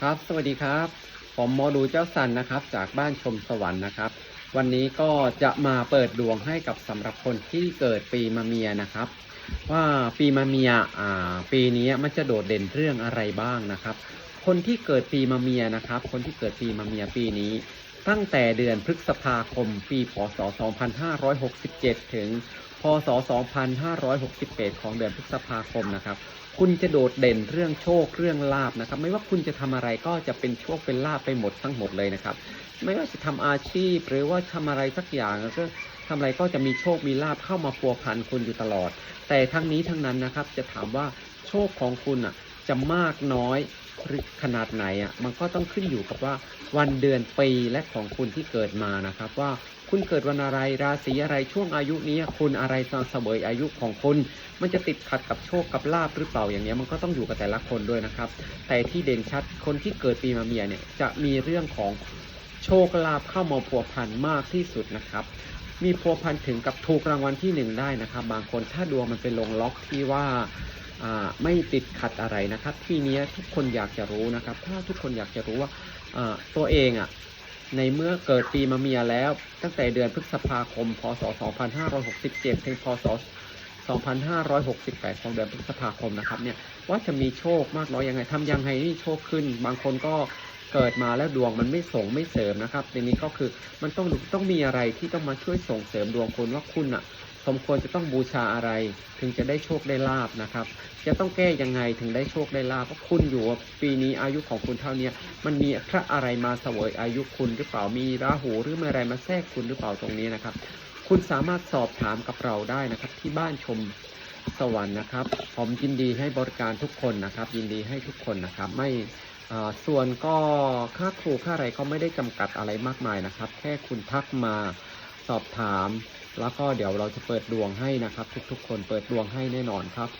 ครับ สวัสดีครับ ผมหมอดูเจ้าสันนะครับ จากบ้านชมสวรรค์นะครับ วันนี้ก็จะมาเปิดดวงให้กับสำหรับคนที่เกิดปีมะเมียนะครับ ว่าปีมะเมียอ่าปีนี้มันจะโดดเด่นเรื่องอะไรบ้างนะครับ คนที่เกิดปีมะเมียนะครับ คนที่เกิดปีมะเมียปีนี้ ตั้งแต่เดือนพฤษภาคม ปีพศ 2567 ถึง ศ 2568ของเดือนพฤษภาคมนะครับ คุณจะโดดเด่นเรื่องโชคเรื่องลาบนะครับ ไม่ว่าคุณจะทำอะไรก็จะเป็นโชคเป็นลาบไปหมดทั้งหมดเลยนะครับ ไม่ว่าจะทำอาชีพ หรือว่าทำอะไรสักอย่างก็ทำอะไรก็จะมีโชคมีลาบเข้ามาพัวพันคุณอยู่ตลอด แต่ทั้งนี้ทั้งนั้นนะครับจะถามว่าโชคของคุณอะจะมากน้อย ขนาดไหนอะมันก็ต้องขึ้นอยู่กับว่าวันเดือนปีและของคุณที่เกิดมานะครับ ว่าคุณเกิดวันอะไรราศีอะไรช่วงอายุนี้คุณอะไรตอนเสวยอายุของคุณมันจะติดขัดกับโชคกับลาบหรือเปล่าอย่างเนี้ยมันก็ต้องอยู่กับแต่ละคนด้วยนะครับ แต่ที่เด่นชัดคนที่เกิดปีมะเมียเนี่ยจะมีเรื่องของโชคลาภเข้ามาพัวพันมากที่สุดนะครับมีพัวพันถึงกับถูกรางวัลที่หนึ่งได้นะครับ บางคนถ้าดวงมันเป็นลงล็อกที่ว่า ไม่ติดขัดอะไรนะครับ ที่นี้ทุกคนอยากจะรู้นะครับ ถ้าทุกคนอยากจะรู้ว่าตัวเองอะในเมื่อเกิดปีมะเมียแล้ว ตั้งแต่เดือนพฤษภาคม พศ 2567 ถึง พศ 2568 ของเดือนพฤษภาคมนะครับเนี่ยว่าจะมีโชคมากน้อยยังไงทำยังไงให้โชคขึ้น บางคนก็เกิดมาแล้วดวงมันไม่ส่งไม่เสริมนะครับทีนี้ก็คือมันต้องต้องมีอะไรที่ต้องมาช่วยส่งเสริมดวงคุณว่าคุณอะ สมควรจะต้องบูชาอะไร ถึงจะได้โชคได้ลาบนะครับ จะต้องแก้ยังไงถึงได้โชคได้ลาบเพราะคุณอยู่ปีนี้อายุของคุณเท่านี้มันมีพระอะไรมาเสวยอายุคุณหรือเปล่ามีราหูหรือมีอะไรมาแทรกคุณหรือเปล่าตรงนี้นะครับ คุณสามารถสอบถามกับเราได้นะครับ ที่บ้านชมสวรรค์นะครับ ผมยินดีให้บริการทุกคนนะครับ ยินดีให้ทุกคนนะครับ ไม่ส่วนก็ค่าครูค่าอะไรก็ไม่ได้จำกัดอะไรมากมายนะครับ แค่คุณทักมา สอบถาม แล้วก็เดี๋ยวเราจะเปิดดวงให้นะครับ ทุกๆ คนเปิดดวงให้แน่นอนครับ